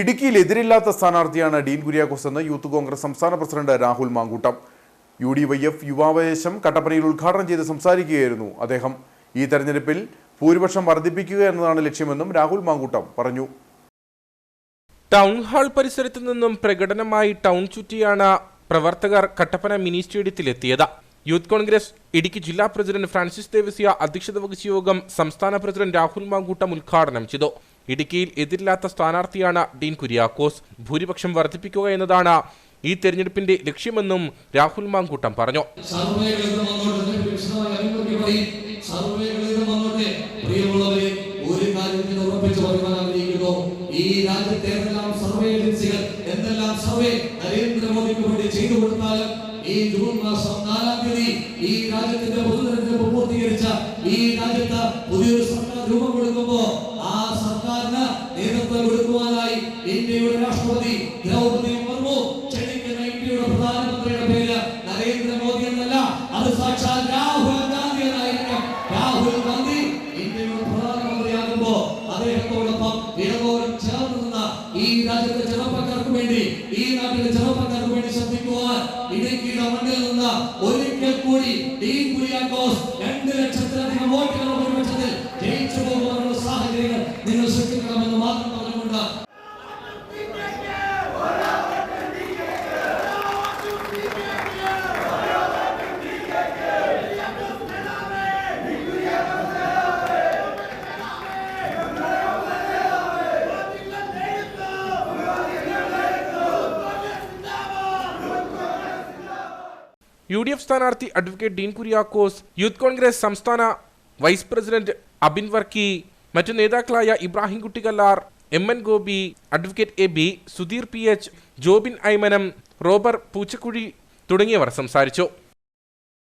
ഇടുക്കിയിൽ എതിരില്ലാത്ത സ്ഥാനാർത്ഥിയാണ് ഡീൻ കുര്യാക്കോസ് എന്ന് യൂത്ത് കോൺഗ്രസ് സംസ്ഥാന president Rahul Mankoottam. U D Y F യുവാവേശം കട്ടപ്പനയിൽ ഉദ്ഘാടനം ചെയ്ത് സംസാരിക്കുകയായിരുന്നു അദ്ദേഹം. ഈ തെരഞ്ഞെടുപ്പിൽ ഭൂരിപക്ഷം വർദ്ധിപ്പിക്കുക എന്നതാണ് ലക്ഷ്യമെന്നും രാഹുൽ മാങ്കൂട്ടം പറഞ്ഞു. ടൗൺ ഹാൾ പരിസരത്തു നിന്നും പ്രകടനമായി ടൗൺ ചുറ്റിയാണ് പ്രവർത്തകർ കട്ടപ്പന മിനി സ്റ്റേഡിയത്തിലെത്തിയത്. യൂത്ത് കോൺഗ്രസ് ഇടുക്കി ജില്ലാ പ്രസിഡന്റ് ഫ്രാൻസിസ് ദേവസ്യ അധ്യക്ഷത വഹിച്ച യോഗം സംസ്ഥാന പ്രസിഡന്റ് രാഹുൽ മാങ്കൂട്ടം ഉദ്ഘാടനം ചെയ്തു. ഇടുക്കിയിൽ എതിരില്ലാത്ത സ്ഥാനാർത്ഥിയാണ് ഡീൻ കുര്യാക്കോസ്. ഭൂരിപക്ഷം വർദ്ധിപ്പിക്കുക എന്നതാണ് ഈ തെരഞ്ഞെടുപ്പിന്റെ ലക്ഷ്യമെന്നും രാഹുൽ മാങ്കൂട്ടം പറഞ്ഞു. ഈ എന്തെല്ലാം സർവേ ഈ ജൂൺ മാസം നാലാം തീയതി ഈ രാജ്യത്തിന്റെ പൊതുതെരഞ്ഞെടുപ്പ് പൂർത്തീകരിച്ച ഈ രാജ്യത്ത് പുതിയൊരു സർക്കാർ രൂപം കൊടുക്കുമ്പോ ഇന്ത്യയുടെ രാഷ്ട്രപതി ദ്രൗപദി മുർമു ക്ഷണിക്കുന്ന ഇന്ത്യയുടെ പ്രധാനമന്ത്രിയുടെ പേര് നരേന്ദ്രമോദി എന്നല്ല. അത് സാക്ഷാൽ രാഹുൽ ഗാന്ധി എന്നായിരിക്കും രാഹുൽ ഗാന്ധി ഇന്ത്യയുടെ പ്രധാനമന്ത്രിയാകുമ്പോ അദ്ദേഹത്തോടൊപ്പം ഇടതോരം ചേർന്ന് ഈ രാജ്യത്തെ ചെറുപ്പക്കാർക്ക് വേണ്ടി ഈ നാട്ടിലെ ചെറുപ്പക്കാർക്ക് വേണ്ടി ശ്രദ്ധിക്കുവാൻ ഇടുക്കിയുടെ മണ്ണിൽ നിന്ന് ഒരിക്കൽ കൂടി Dean Kuriakose U D F സ്ഥാനാർത്ഥി അഡ്വക്കേറ്റ് ഡീൻ കുര്യാക്കോസ് യൂത്ത് കോൺഗ്രസ് സംസ്ഥാന വൈസ് പ്രസിഡന്റ് അബിൻ വർക്കി മറ്റു നേതാക്കളായ Ibrahim Kuttikallar M N Gopi advocate A B Sudheer P H Jobin Aymanam Robert Poochakuzhi തുടങ്ങിയവർ സംസാരിച്ചു.